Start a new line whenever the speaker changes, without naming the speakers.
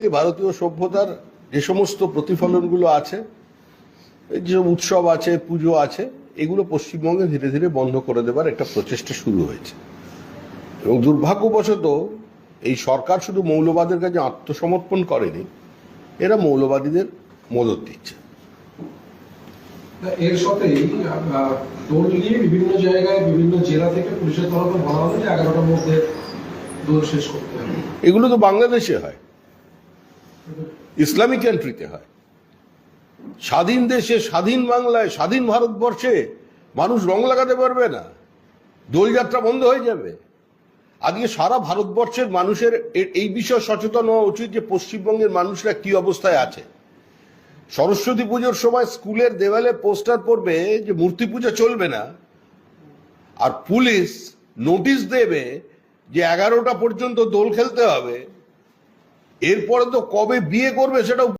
এই ভারতীয় সভ্যতার যে সমস্ত প্রতিফলনগুলো আছে এই যে উৎসব আছে পুজো আছে এগুলো পশ্চিমবঙ্গে ধীরে ধীরে বন্ধ করে দেবার একটা প্রচেষ্টা শুরু হয়েছে। এবং দুর্ভাগ্যবশত এই সরকার শুধু মৌলবাদের কাছে আত্মসমর্পণ করেনি এরা মৌলবাদীদের মদত দিচ্ছে।
এর সাথেই দোল নিয়ে বিভিন্ন জায়গায় বিভিন্ন জেলা থেকে পুলিশের তরফে বলা হলো যে এগারোটার মধ্যে দোল শেষ করতে হবে।
এগুলো তো বাংলাদেশে হয়। ইসলামিক কান্ট্রিতে হয়। স্বাধীন দেশে, স্বাধীন বাংলায়, স্বাধীন ভারতবর্ষে মানুষ রং লাগাতে পারবে না। দোলযাত্রা বন্ধ হয়ে যাবে। আজকে সারা ভারতবর্ষের মানুষের এই বিষয়ে সচেতন হওয়া উচিত যে পশ্চিমবঙ্গের মানুষরা কি অবস্থায় আছে। সরস্বতী পুজোর সময় স্কুলের দেওয়ালে পোস্টার পড়বে যে মূর্তি পূজা চলবে না। আর পুলিশ নোটিশ দেবে যে এগারোটা পর্যন্ত দোল খেলতে হবে। এরপরে তো কবে বিয়ে করবে সেটাও